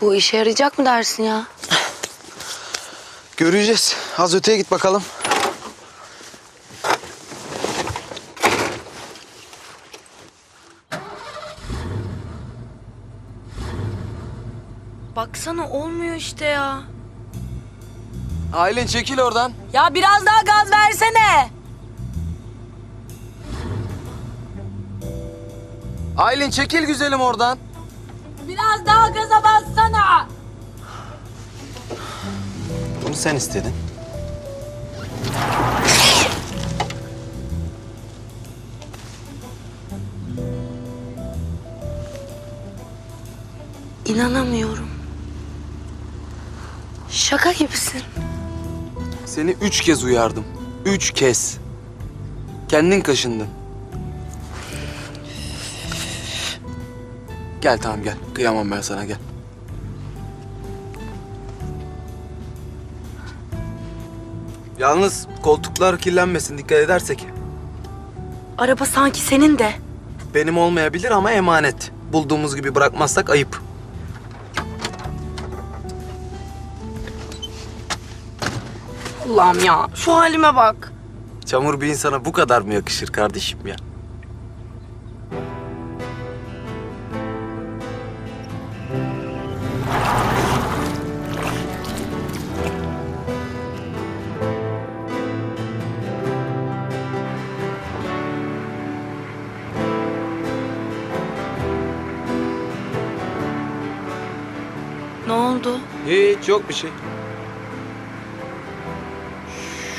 Bu işe yarayacak mı dersin ya? Göreceğiz. Az öteye git bakalım. Baksana olmuyor işte ya. Aylin çekil oradan. Ya biraz daha gaz versene. Aylin çekil güzelim oradan. Biraz daha gaza bassana. Bunu sen istedin. İnanamıyorum. Şaka gibisin. Seni üç kez uyardım. Üç kez. Kendin kaşındın. Gel tamam gel. Kıyamam ben sana gel. Yalnız koltuklar kirlenmesin dikkat edersek. Araba sanki senin de. Benim olmayabilir ama emanet. Bulduğumuz gibi bırakmazsak ayıp. Allah'ım ya şu halime bak. Çamur bir insana bu kadar mı yakışır kardeşim ya? Oldu? Hiç yok bir şey.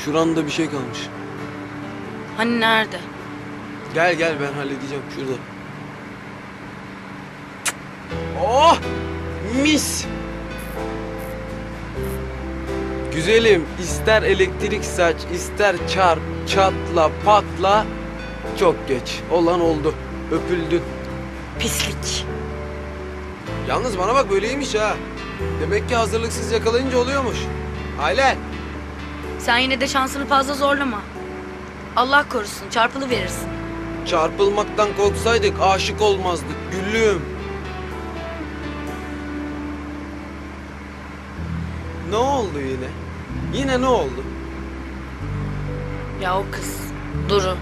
Şuranda bir şey kalmış. Hani nerede? Gel gel ben halledeceğim şurada. Oh! Mis! Güzelim, ister elektrik saç, ister çarp, çatla, patla. Çok geç. Olan oldu. Öpüldün. Pislik. Yalnız bana bak böyleymiş ha. Demek ki hazırlıksız yakalayınca oluyormuş. Aile. Sen yine de şansını fazla zorlama. Allah korusun çarpılı verirsin. Çarpılmaktan korksaydık aşık olmazdık gülüm. Ne oldu yine? Yine ne oldu? Ya o kız Duru.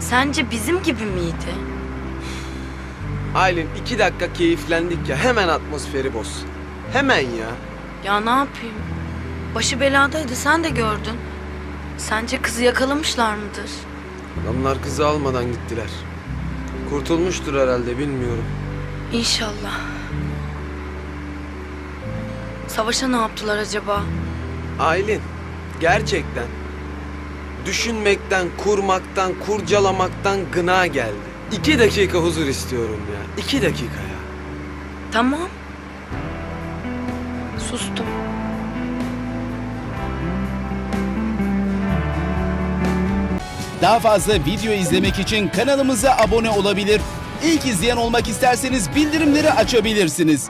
Sence bizim gibi miydi? Aylin iki dakika keyiflendik ya hemen atmosferi boz. Hemen ya. Ya ne yapayım? Başı beladaydı sen de gördün. Sence kızı yakalamışlar mıdır? Adamlar kızı almadan gittiler. Kurtulmuştur herhalde bilmiyorum. İnşallah. Savaşa ne yaptılar acaba? Aylin gerçekten düşünmekten, kurmaktan, kurcalamaktan gına geldi. İki dakika huzur istiyorum ya. İki dakika ya. Tamam. Sustum. Daha fazla video izlemek için kanalımıza abone olabilir. İlk izleyen olmak isterseniz bildirimleri açabilirsiniz.